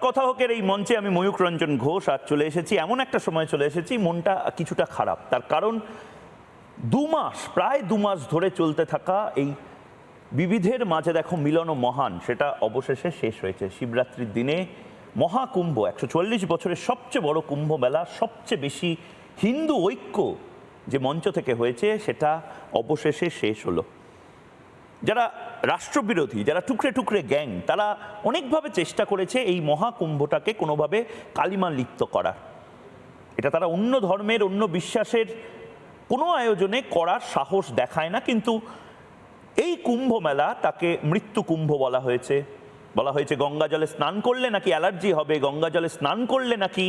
কথা হোকের এই মঞ্চে আমি ময়ূক রঞ্জন ঘোষ আর চলে এসেছি। এমন একটা সময় চলে এসেছি, মনটা কিছুটা খারাপ। তার কারণ দু মাস, প্রায় দু মাস ধরে চলতে থাকা এই বিবিধের মাঝে দেখো মিলন ও মহান, সেটা অবশেষে শেষ হয়েছে। শিবরাত্রির দিনে মহাকুম্ভ, একশো চল্লিশ বছরের সবচেয়ে বড় কুম্ভ মেলা, সবচেয়ে বেশি হিন্দু ঐক্য যে মঞ্চ থেকে হয়েছে, সেটা অবশেষে শেষ হলো। যারা রাষ্ট্রবিরোধী, যারা টুকরে টুকরে গ্যাং, তারা অনেকভাবে চেষ্টা করেছে এই মহাকুম্ভটাকে কোনোভাবে কালিমা লিপ্ত করার। এটা তারা অন্য ধর্মের, অন্য বিশ্বাসের কোনো আয়োজনে করার সাহস দেখায় না, কিন্তু এই কুম্ভ মেলা তাকে মৃত্যু কুম্ভ বলা হয়েছে। বলা হয়েছে, গঙ্গা জলে স্নান করলে নাকি অ্যালার্জি হবে? গঙ্গা জলে স্নান করলে নাকি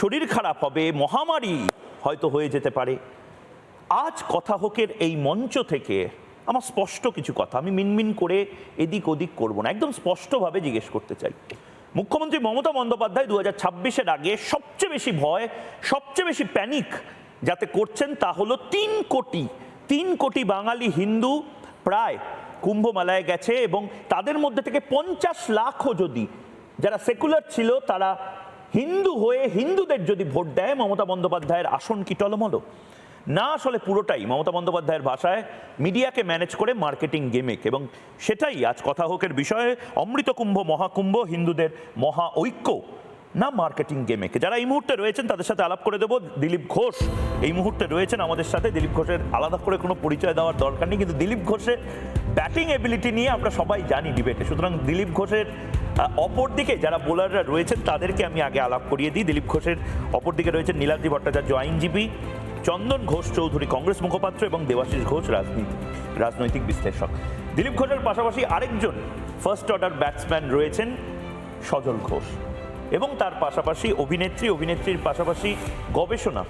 শরীর খারাপ হবে? মহামারী হয়তো হয়ে যেতে পারে। আজ কথা হোকের এই মঞ্চ থেকে আমার স্পষ্ট কিছু কথা, আমি মিনমিন করে এদিক ওদিক করব না, একদম স্পষ্টভাবে জিজ্ঞেস করতে চাই। মুখ্যমন্ত্রী মমতা বন্দ্যোপাধ্যায় দু হাজার ছাব্বিশের আগে সবচেয়ে বেশি ভয়, সবচেয়ে বেশি প্যানিক যাতে করছেন তা হলো তিন কোটি তিন কোটি বাঙালি হিন্দু প্রায় কুম্ভ মেলায় গেছে এবং তাদের মধ্যে থেকে পঞ্চাশ লাখও যদি যারা সেকুলার ছিল তারা হিন্দু হয়ে হিন্দুদের যদি ভোট দেয়, মমতা বন্দ্যোপাধ্যায়ের আসন কি টলমলো? না আসলে পুরোটাই মমতা বন্দ্যোপাধ্যায়ের ভাষায় মিডিয়াকে ম্যানেজ করে মার্কেটিং গেমেক এবং সেটাই আজ কথা হোকের বিষয়ে অমৃত কুম্ভ মহাকুম্ভ হিন্দুদের মহা ঐক্য না মার্কেটিং গেমেক। যারা এই মুহূর্তে রয়েছেন তাদের সাথে আলাপ করে দেবো। দিলীপ ঘোষ এই মুহূর্তে রয়েছেন আমাদের সাথে। দিলীপ ঘোষের আলাদা করে কোনো পরিচয় দেওয়ার দরকার নেই কিন্তু দিলীপ ঘোষের ব্যাটিং এবিলিটি নিয়ে আমরা সবাই জানি ডিবেটে সুতরাং দিলীপ ঘোষের আহ, অপর দিকে যারা বোলাররা রয়েছেন তাদেরকে আমি আগে আলাপ করিয়ে দিই। দিলীপ ঘোষের অপর দিকে রয়েছেন নীলাদ্রি ভট্টাচার্য আইনজীবী। চন্দন ঘোষ চৌধুরী, কংগ্রেস মুখপাত্র এবং দেবাশিস ঘোষ রাজনীতি রাজনৈতিক বিশ্লেষক। দিলীপ ঘোষের পাশাপাশি আরেকজন ফার্স্ট অর্ডার ব্যাটসম্যান রয়েছেন সজল ঘোষ। এবং তার পাশাপাশি অভিনেত্রী, অভিনেত্রীর পাশাপাশি গবেষণা,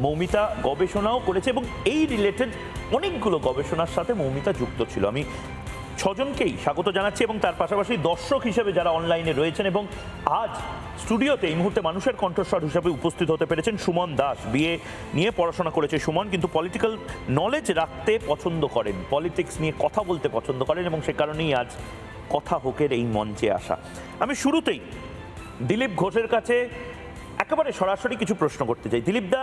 মৌমিতা গবেষণাও করেছে এবং এই রিলেটেড অনেকগুলো গবেষণার সাথে মৌমিতা যুক্ত ছিল। আমি ছজনকেই স্বাগত জানাচ্ছি এবং তার পাশাপাশি দর্শক হিসেবে যারা অনলাইনে রয়েছেন এবং আজ স্টুডিওতে এই মুহূর্তে মানুষের কণ্ঠস্বর হিসেবে উপস্থিত হতে পেরেছেন সুমন দাস। বিয়ে নিয়ে পড়াশোনা করেছে সুমন, কিন্তু পলিটিক্যাল নলেজ রাখতে পছন্দ করেন। পলিটিক্স নিয়ে কথা বলতে পছন্দ করেন এবং সে কারণেই আজ কথা হোকের এই মঞ্চে আসা। আমি শুরুতেই দিলীপ ঘোষের কাছে একেবারে সরাসরি কিছু প্রশ্ন করতে চাই। দিলীপ দা,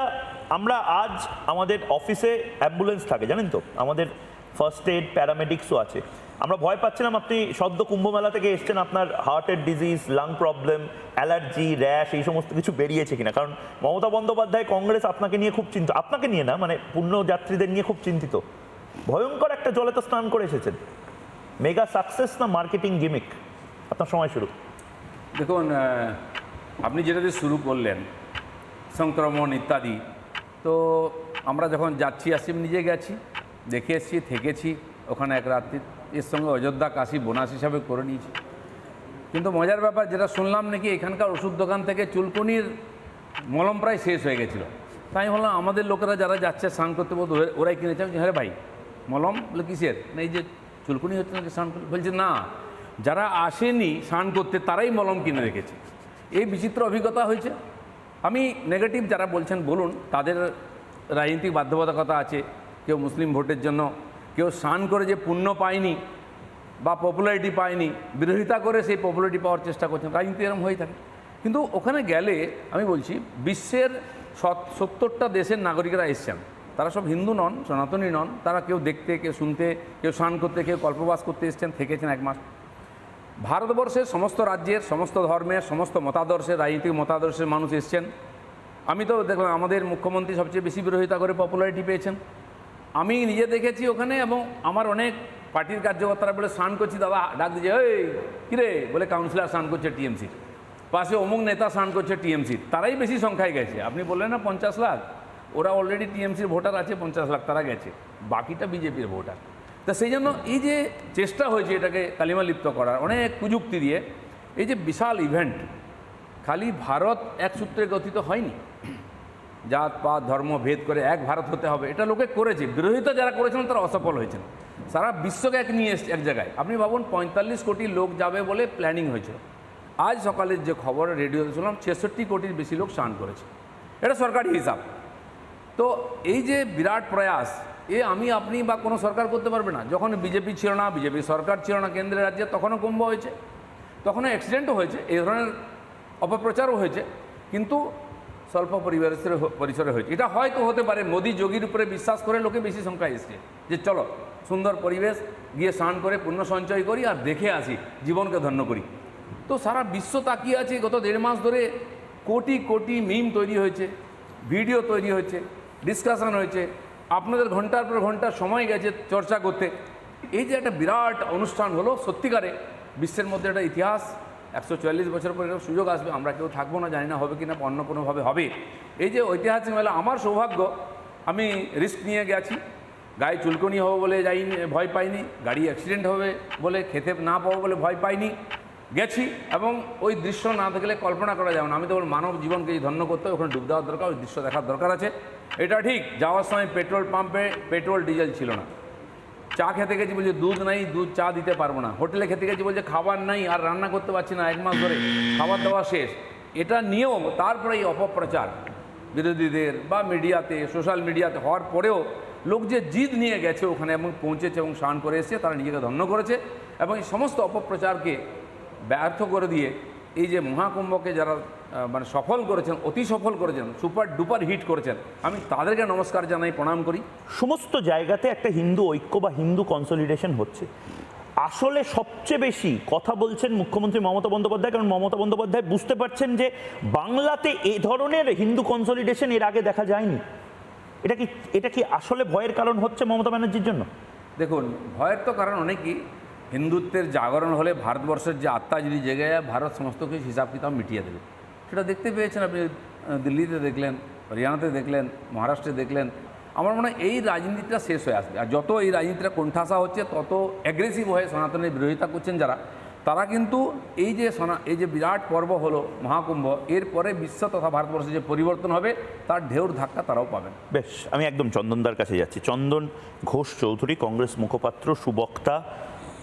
আমরা আজ আমাদের অফিসে অ্যাম্বুলেন্স থাকে, জানেন তো? আমাদের ফার্স্ট এড প্যারামেডিক্সও আছে। আমরা ভয় পাচ্ছিলাম আপনি সদ্য কুম্ভমেলা থেকে এসছেন, আপনার হার্টের disease lung problem allergy rash এই সমস্ত কিছু বেরিয়েছে কিনা? কারণ মমতা বন্দ্যোপাধ্যায় কংগ্রেস আপনাকে নিয়ে খুব চিন্তিত। আপনাকে নিয়ে না মানে পুণ্যযাত্রীদের নিয়ে খুব চিন্তিত। ভয়ঙ্কর একটা জলে তো স্নান করে এসেছেন। মেগা সাকসেস না মার্কেটিং গিমিক আপনার সময় শুরু। দেখুন আপনি যেটা দিয়ে শুরু করলেন, সংক্রমণ ইত্যাদি, তো আমরা যখন যাচ্ছি আমি নিজে গেছি। দেখে এসেছি, থেকেছি, ওখানে এক রাত্রি এর সঙ্গে অযোধ্যা কাশি বোনাস হিসাবে করে নিয়েছি। কিন্তু মজার ব্যাপার, যেটা শুনলাম নাকি এখানকার ওষুধ দোকান থেকে চুলকুনির মলম প্রায় শেষ হয়ে গেছিল। তাই বললাম, আমাদের লোকেরা যারা যাচ্ছে, স্নান করতে বলতে, ওরা- ওরাই কিনেছে। আমি হ্যাঁ ভাই, মলম? বলে, কিসের? না, এই যে চুলকুনি হচ্ছে নাকি স্নান বলছে, না, যারা আসেনি স্নান করতে, তারাই মলম কিনে রেখেছে। এই বিচিত্র অভিজ্ঞতা হয়েছে। আমি নেগেটিভ যারা বলছেন, বলুন, তাদের রাজনৈতিক বাধ্যবাধকতা আছে। কেউ মুসলিম ভোটের জন্য, কেউ স্নান করে যে পুণ্য পায়নি বা পপুলারিটি পায়নি, বিরোধিতা করে সেই পপুলারিটি পাওয়ার চেষ্টা করছেন রাজনীতি এরকম হয়ে থাকে। কিন্তু ওখানে গেলে, আমি বলছি, বিশ্বের সত- সত্তরটা দেশের নাগরিকরা এসছেন। তারা সব হিন্দু নন, সনাতনী নন, তারা কেউ দেখতে, কেউ শুনতে, কেউ স্নান করতে, কেউ কল্পবাস করতে এসছেন, থেকেছেন এক মাস। ভারতবর্ষের সমস্ত রাজ্যের, সমস্ত ধর্মের, সমস্ত মতাদর্শের, রাজনৈতিক মতাদর্শের মানুষ এসছেন। আমি তো দেখলাম, আমাদের মুখ্যমন্ত্রী সবচেয়ে বেশি বিরোধিতা করে পপুলারিটি পেয়েছেন। আমি নিজে দেখেছি ওখানে এবং আমার অনেক পার্টির কার্যকর্তারা বলে, স্নান করছি দাদা। ডাক দিয়েছে ওই কিরে বলে, কাউন্সিলর স্নান করছে টিএমসির পাশে অমুক নেতা স্নান করছে টিএমসির তারাই বেশি সংখ্যায় গেছে। আপনি বললেন না পঞ্চাশ লাখ। ওরা অলরেডি টিএমসির ভোটার আছে, পঞ্চাশ লাখ তারা গেছে। বাকিটা বিজেপির ভোটার। তা সেই জন্য এই যে চেষ্টা হয়েছে এটাকে কালিমা লিপ্ত করার, অনেক প্রযুক্তি দিয়ে, এই যে বিশাল ইভেন্ট খালি ভারত এক সূত্রে গঠিত হয়নি। জাত, পাত, ধর্ম, ভেদ করে এক ভারত হতে হবে। এটা লোকে করেছে। বিরোধিতা যারা করেছিলেন তারা অসফল হয়েছেন সারা বিশ্বকে এক নিয়ে এসছে এক জায়গায়। আপনি ভাবুন, পঁয়তাল্লিশ কোটি লোক যাবে বলে প্ল্যানিং হয়েছিল। আজ সকালের যে খবর রেডিওতে শুনলাম, ছেষট্টি কোটির বেশি লোক স্নান করেছে। এটা সরকারি হিসাব। তো এই যে বিরাট প্রয়াস, এ আমি, আপনি বা কোনো সরকার করতে পারবে না। যখন বিজেপি ছিল না, বিজেপি সরকার ছিল না, কেন্দ্রের রাজ্যে, তখনও কুম্ভ হয়েছে। তখনও অ্যাক্সিডেন্টও হয়েছে। এই ধরনের অপপ্রচারও হয়েছে। কিন্তু স্বল্প পরিবারের পরিসরে হয়েছে। এটা হয়তো হতে পারে, মোদি যোগীর উপরে বিশ্বাস করে লোকে বেশি সংখ্যায় এসছে। যে চলো, সুন্দর পরিবেশ, গিয়ে স্নান করে পুণ্য সঞ্চয় করি আর দেখে আসি, জীবনকে ধন্য করি। তো সারা বিশ্ব তাকিয়ে আছে, গত দেড় মাস ধরে কোটি কোটি মিম তৈরি হয়েছে, ভিডিও তৈরি হয়েছে ডিসকাশন হয়েছে। আপনাদের ঘণ্টার পর ঘণ্টা সময় গেছে চর্চা করতে। এই যে একটা বিরাট অনুষ্ঠান হলো সত্যিকারে, বিশ্বের মধ্যে একটা ইতিহাস একশো চুয়াল্লিশ বছর পরে এরকম সুযোগ আসবে, আমরা কেউ থাকব না, জানি না হবে কি না অন্য কোনোভাবে হবে। এই যে ঐতিহাসিক মেলা, আমার সৌভাগ্য, আমি রিস্ক নিয়ে গেছি। গায়ে চুলকনি হবে বলে যাইনি, ভয় পাইনি, গাড়ি অ্যাক্সিডেন্ট হবে বলে খেতে না পাবো বলে ভয় পাইনি, গেছি এবং ওই দৃশ্য না দেখলে কল্পনা করা যাবে না। আমি তো মানব জীবনকে ধন্য করতে ওখানে ডুব দেওয়ার দরকার, ওই দৃশ্য দেখার দরকার আছে। এটা ঠিক, যাওয়ার সময় পেট্রোল পাম্পে পেট্রোল, ডিজেল ছিল না। চা খেতে গেছি বলছে, দুধ নাই, দুধ চা দিতে পারব না। হোটেলে খেতে গেছি বলছে, খাবার নাই, আর রান্না করতে পারছি না, এক মাস ধরে। খাবার দাওয়া শেষ। এটা নিয়েও তারপরে এই অপপ্রচার। বিরোধীদের বা মিডিয়াতে, সোশ্যাল মিডিয়াতে হওয়ার পরেও লোক যে জিদ নিয়ে গেছে ওখানে এবং পৌঁছেছে এবং স্নান করে এসেছে, তারা নিজেকে ধন্য করেছে এবং এই সমস্ত অপপ্রচারকে ব্যর্থ করে দিয়ে এই যে মহাকুম্ভকে যারা মানে সফল করেছেন অতি সফল করেছেন সুপার ডুপার হিট করেছেন আমি তাদেরকে নমস্কার জানাই প্রণাম করি। সমস্ত জায়গাতে একটা হিন্দু ঐক্য বা হিন্দু কনসলিডেশন হচ্ছে। আসলে সবচেয়ে বেশি কথা বলছেন মুখ্যমন্ত্রী মমতা বন্দ্যোপাধ্যায় কারণ মমতা বন্দ্যোপাধ্যায় বুঝতে পারছেন যে বাংলাতে এ ধরনের হিন্দু কনসলিডেশন এর আগে দেখা যায়নি। এটা কি এটা কি আসলে ভয়ের কারণ হচ্ছে মমতা ব্যানার্জির জন্য? দেখুন ভয়ের তো কারণ অনেকই হিন্দুত্বের জাগরণ হলে ভারতবর্ষের যে আত্মা যদি জেগে যায়, ভারত সমস্ত কিছু হিসাব কিতাব মিটিয়ে দেবে। সেটা দেখতে পেয়েছেন আপনি দিল্লিতে দেখলেন, হরিয়ানাতে দেখলেন, মহারাষ্ট্রে দেখলেন। আমার মনে হয় এই রাজনীতিটা শেষ হয়ে আসবে। আর যত এই রাজনীতিটা কোণঠাসা হচ্ছে, তত অ্যাগ্রেসিভ হয়ে সনাতনের বিরোধিতা করছেন যারা, তারা কিন্তু এই যে সনা, এই যে বিরাট পর্ব হলো মহাকুম্ভ, এরপরে বিশ্ব তথা ভারতবর্ষে যে পরিবর্তন হবে, তার ঢেউর ধাক্কা তারাও পাবেন। বেশ, আমি একদম চন্দনদার কাছে যাচ্ছি। চন্দন ঘোষ চৌধুরী, কংগ্রেস মুখপাত্র, সুবক্তা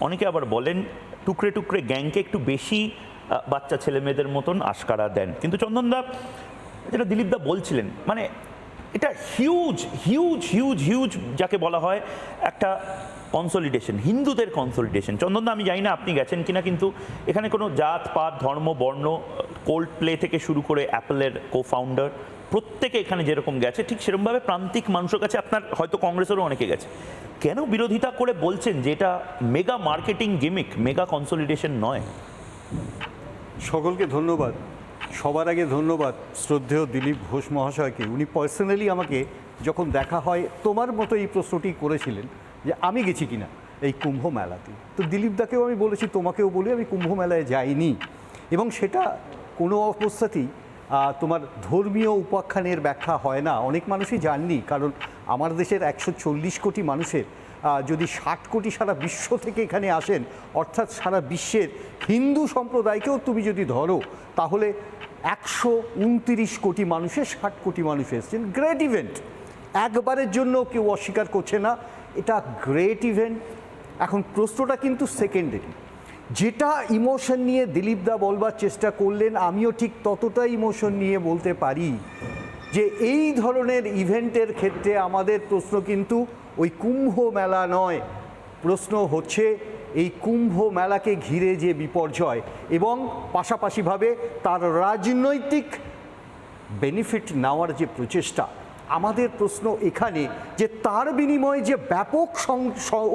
অনেকে আবার বলেন, টুকরে টুকরে গ্যাংকে একটু বেশি বাচ্চা ছেলে মেয়েদের মতন আশকারা দেন। কিন্তু চন্দনদা যেটা দিলীপদা বলছিলেন মানে এটা হিউজ হিউজ হিউজ হিউজ যাকে বলা হয় একটা কনসলিডেশন হিন্দুদের কনসলিডেশন চন্দনদা আমি জানি না আপনি গেছেন কিনা, কিন্তু এখানে কোনো জাত, পাত, ধর্ম, বর্ণ কোল্ড প্লে থেকে শুরু করে অ্যাপেলের কো ফাউন্ডার প্রত্যেকে এখানে যেরকম গেছে, ঠিক সেরকমভাবে প্রান্তিক মানুষের কাছে আপনার হয়তো কংগ্রেসেরও অনেকে গেছে। কেন বিরোধিতা করে বলছেন যে এটা mega marketing gimmick mega consolidation নয়? সকলকে ধন্যবাদ। সবার আগে ধন্যবাদ শ্রদ্ধেয় দিলীপ ঘোষ মহাশয়কে। উনি পার্সোনালি আমাকে যখন দেখা হয়, তোমার মতো এই প্রশ্নটি করেছিলেন যে আমি গেছি কিনা এই কুম্ভ মেলাতে। তো দিলীপদাকেও আমি বলেছি, তোমাকেও বলি, আমি কুম্ভ মেলায় যাইনি। এবং সেটা কোনো অবস্থাতেই তোমার ধর্মীয় উপাখ্যানের ব্যাখ্যা হয় না। অনেক মানুষই জাননি, কারণ আমার দেশের একশো চল্লিশ কোটি মানুষের যদি ষাট কোটি সারা বিশ্ব থেকে এখানে আসেন, অর্থাৎ সারা বিশ্বের হিন্দু সম্প্রদায়কেও তুমি যদি ধরো, তাহলে একশো উনতিরিশ কোটি মানুষের ষাট কোটি মানুষ এসেছেন। গ্রেট ইভেন্ট একবারের জন্য কেউ অস্বীকার করছে না। এটা গ্রেট ইভেন্ট এখন প্রশ্নটা কিন্তু সেকেন্ডারি যেটা ইমোশন নিয়ে দিলীপদা বলবার চেষ্টা করলেন, আমিও ঠিক ততটা ইমোশন নিয়ে বলতে পারি যে এই ধরনের ইভেন্টের ক্ষেত্রে আমাদের প্রশ্ন কিন্তু ওই কুম্ভ মেলা নয়, প্রশ্ন হচ্ছে এই কুম্ভ মেলাকে ঘিরে যে বিপর্যয় এবং পাশাপাশিভাবে তার রাজনৈতিক বেনিফিট নেওয়ার যে প্রচেষ্টা। আমাদের প্রশ্ন এখানে যে তার বিনিময়ে যে ব্যাপক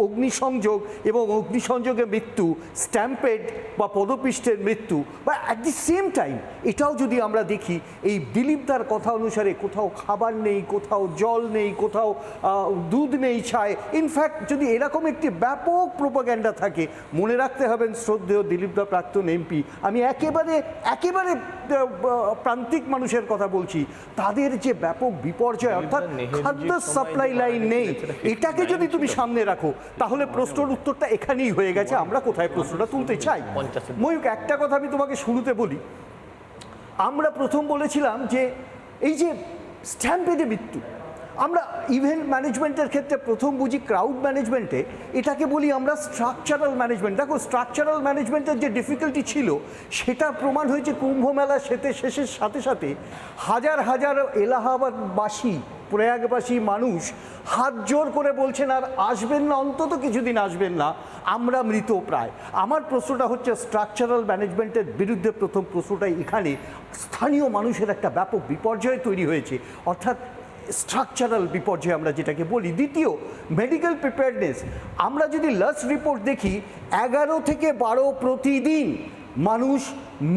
অগ্নিসংযোগ এবং অগ্নিসংযোগে মৃত্যু স্ট্যাম্পেড বা পদপিষ্টের মৃত্যু বা অ্যাট দি সেম টাইম এটাও যদি আমরা দেখি, এই দিলীপদার কথা অনুসারে কোথাও খাবার নেই, কোথাও জল নেই, কোথাও দুধ নেই ছায়। ইনফ্যাক্ট যদি এরকম একটি ব্যাপক প্রোপাগ্যান্ডা থাকে, মনে রাখতে হবেন শ্রদ্ধেয় দিলীপদা প্রাক্তন এমপি আমি একেবারে একেবারে প্রান্তিক মানুষের কথা বলছি, তাদের যে ব্যাপক বিপর্যয় অর্থাৎ খাদ্য সাপ্লাই লাইন নেই। এটাকে যদি তুমি সামনে রাখো, তাহলে প্রশ্নের উত্তরটা এখানেই হয়ে গেছে। আমরা কোথায় প্রশ্নটা তুলতে চাই? ময়ূক একটা কথা আমি তোমাকে শুরুতে বলি। আমরা প্রথম বলেছিলাম যে, এই যে স্ট্যাম্পেডে মৃত্যু আমরা ইভেন্ট ম্যানেজমেন্টের ক্ষেত্রে প্রথম বুঝি ক্রাউড ম্যানেজমেন্টে এটাকে বলি আমরা স্ট্রাকচারাল ম্যানেজমেন্ট দেখো স্ট্রাকচারাল ম্যানেজমেন্টের যে ডিফিকাল্টি ছিল সেটা প্রমাণ হয়েছে কুম্ভ মেলা সেতে শেষের সাথে সাথে হাজার হাজার এলাহাবাদবাসী, প্রয়াগবাসী মানুষ হাত জোর করে বলছেন, আর আসবেন না, অন্তত কিছুদিন আসবেন না, আমরা মৃত প্রায়। আমার প্রশ্নটা হচ্ছে স্ট্রাকচারাল ম্যানেজমেন্টের বিরুদ্ধে প্রথম প্রশ্নটাই এখানে। স্থানীয় মানুষের একটা ব্যাপক বিপর্যয় তৈরি হয়েছে। অর্থাৎ স্ট্রাকচারাল বিপর্যয় আমরা যেটাকে বলি, দ্বিতীয় মেডিকেল প্রিপেয়ারনেস আমরা যদি লাস্ট রিপোর্ট দেখি, এগারো থেকে বারো প্রতিদিন মানুষ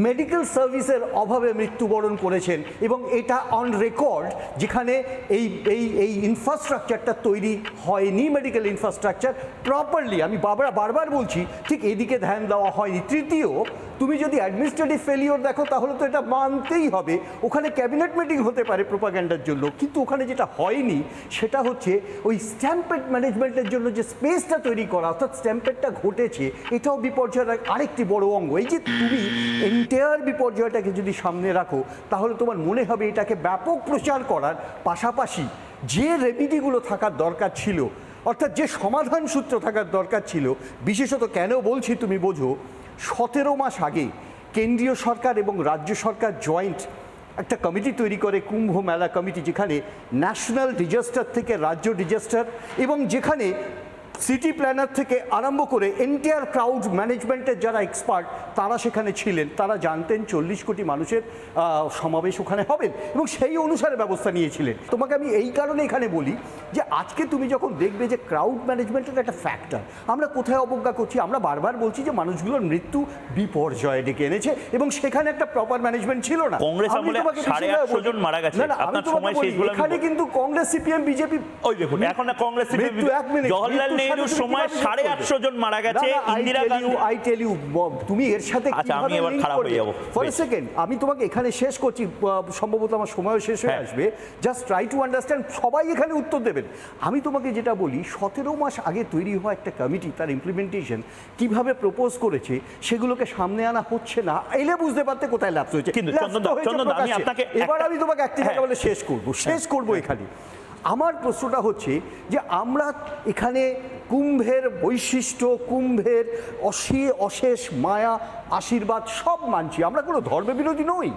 মেডিকেল সার্ভিসের অভাবে মৃত্যুবরণ করেছেন এবং এটা অন রেকর্ড যেখানে এই এই এই ইনফ্রাস্ট্রাকচারটা তৈরি হয়নি মেডিকেল ইনফ্রাস্ট্রাকচার প্রপারলি আমি বারবার বারবার বলছি, ঠিক এদিকে ধ্যান দেওয়া হয়নি। তৃতীয় তুমি যদি অ্যাডমিনিস্ট্রেটিভ ফেলিওর দেখো, তাহলে তো এটা মানতেই হবে। ওখানে ক্যাবিনেট মিটিং হতে পারে প্রোপাগ্যান্ডার জন্য, কিন্তু ওখানে যেটা হয়নি, সেটা হচ্ছে ওই স্ট্যাম্পেড ম্যানেজমেন্টের জন্য যে স্পেসটা তৈরি করা, অর্থাৎ স্ট্যাম্পেডটা ঘটেছে, এটাও বিপর্যয়ের আরেকটি বড় অঙ্গ। এই যে তুমি এন্টায়ার বিপর্যয়টাকে যদি সামনে রাখো, তাহলে তোমার মনে হবে এটাকে ব্যাপক প্রচার করার পাশাপাশি যে রেমিডিগুলো থাকার দরকার ছিল, অর্থাৎ যে সমাধান সূত্র থাকার দরকার ছিল, বিশেষত কেন বলছি তুমি বোঝো সতেরো মাস আগে কেন্দ্রীয় সরকার এবং রাজ্য সরকার জয়েন্ট একটা কমিটি তৈরি করে, কুম্ভ মেলা কমিটি, যেখানে ন্যাশনাল ডিজাস্টার থেকে রাজ্য ডিজাস্টার এবং যেখানে সিটি প্ল্যানার থেকে আরম্ভ করে এন্টায়ার ক্রাউড ম্যানেজমেন্টের যারা এক্সপার্ট তারা সেখানে ছিলেন। তারা জানতেন চল্লিশ কোটি মানুষের সমাবেশ ওখানে হবেন এবং সেই অনুসারে ব্যবস্থা নিয়েছিলেন। তোমাকে আমি এই কারণে এখানে বলি যে আজকে তুমি যখন দেখবে যে ক্রাউড ম্যানেজমেন্টের একটা ফ্যাক্টর আমরা কোথায় অবজ্ঞা করছি আমরা বারবার বলছি যে মানুষগুলোর মৃত্যু বিপর্যয় ডেকে এনেছে এবং সেখানে একটা প্রপার ম্যানেজমেন্ট ছিল না। কংগ্রেস আমলে জন মারা গেছে। আপনার সময় শেষ এখানে কিন্তু কংগ্রেস সিপিএম বিজেপি ওই দেখুন এখন না কংগ্রেস জওহরলাল মৃত্যুর নেহরুর সময় সাড়ে আটশো জন মারা গেছে ইন্দিরা গান্ধী তুমি এর সাথে আচ্ছা, আমি এবার খারাপ হয়ে যাব। ফর। সেকেন্ড আমি তোমাকে এখানে শেষ করছি সম্ভবত আমার সময়ও শেষ হয়ে হ্যাঁ। আসবে জাস্ট ট্রাই টু আন্ডারস্ট্যান্ড সবাই এখানে উত্তর দেবেন আমি তোমাকে যেটা বলি সতেরো মাস আগে তৈরি হওয়া একটা কমিটি তার ইমপ্লিমেন্টেশন কীভাবে প্রপোজ করেছে সেগুলোকে সামনে আনা হচ্ছে না এলে বুঝতে পারতে কোথায় ল্যাপস হয়েছে কিন্তু আমি আপনাকে এবার আমি তোমাকে একটি হ্যাঁ। জায়গা বলে শেষ করব শেষ করব এখানে আমার প্রশ্নটা হচ্ছে যে আমরা এখানে কুম্ভের বৈশিষ্ট্য কুম্ভের অসি অশেষ মায়া আশীর্বাদ সব মানছি। আমরা কোনো ধর্মবিরোধী নই।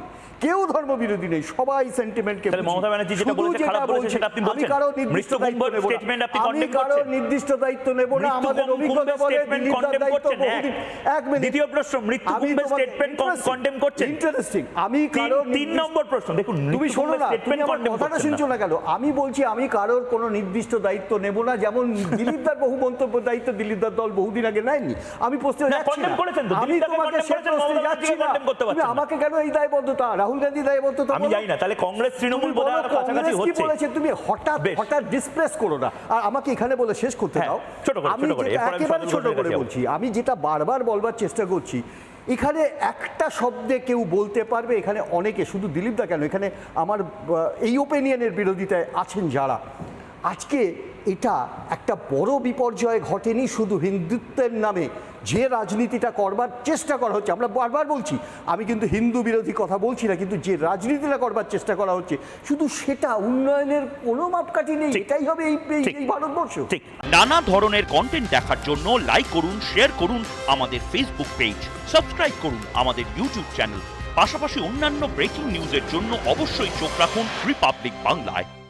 কেউ ধর্মবিরোধী নেই। সবাই সেন্টিমেন্টকে মমতা ব্যানার্জি যেটা বলেছে, খারাপ বলেছে, সেটা আপনি আমি বলছেন? কারও নির্দিষ্ট দায়িত্ব নেব না। আপনি আমি কারও নির্দিষ্ট দায়িত্ব নেব না। আমাদের অভিজ্ঞতা বলে দিলীপ দার করছেন, এক। মিনিট। দ্বিতীয় প্রশ্ন, মৃত্যু করছেন? ইন্টারেস্টিং আমি কারও তিন নম্বর প্রশ্ন। দেখুন তুমি শোনো না কথাটা শুনছো না কেন? আমি বলছি আমি কারোর কোনো নির্দিষ্ট দায়িত্ব নেব না। যেমন দিলীপদার বহু মন্তব্য দায়িত্ব দিলীপদার দল বহুদিন আগে নেয়নি। আমি প্রশ্নে আমি তোমাকে আমাকে কেন এই দায়বদ্ধতা? রাহুল গান্ধী দায়বদ্ধতা আমি? জানি না তাহলে কংগ্রেস তৃণমূল কাছাকাছি হচ্ছে। বলেছে? তুমি হঠাৎ হঠাৎ ডিসপ্লেস করো না। আর আমাকে এখানে বলে শেষ করতে হ্যাঁ, দাও। আমি একেবারে ছোট করে বলছি আমি যেটা বারবার বলবার চেষ্টা করছি এখানে একটা শব্দে কেউ বলতে পারবে এখানে অনেকে শুধু দিলীপ দা কেন? এখানে আমার এই ওপিনিয়নের বিরোধিতায় আছেন যারা। আজকে এটা একটা বড় বিপর্যয় ঘটেনি শুধু হিন্দুত্বের নামে। যে রাজনীতিটা করবার চেষ্টা করা হচ্ছে আমরা বারবার বলছি আমি কিন্তু হিন্দু বিরোধী কথা বলছি না কিন্তু যে রাজনীতিটা করবার চেষ্টা করা হচ্ছে শুধু সেটা উন্নয়নের কোনো মাপকাঠি নেই এটাই হবে এই ভারতবর্ষ। ঠিক। নানা ধরনের কন্টেন্ট দেখার জন্য লাইক করুন শেয়ার করুন আমাদের ফেসবুক পেজ সাবস্ক্রাইব করুন আমাদের ইউটিউব চ্যানেল পাশাপাশি অন্যান্য ব্রেকিং নিউজের জন্য অবশ্যই চোখ রাখুন রিপাবলিক বাংলায়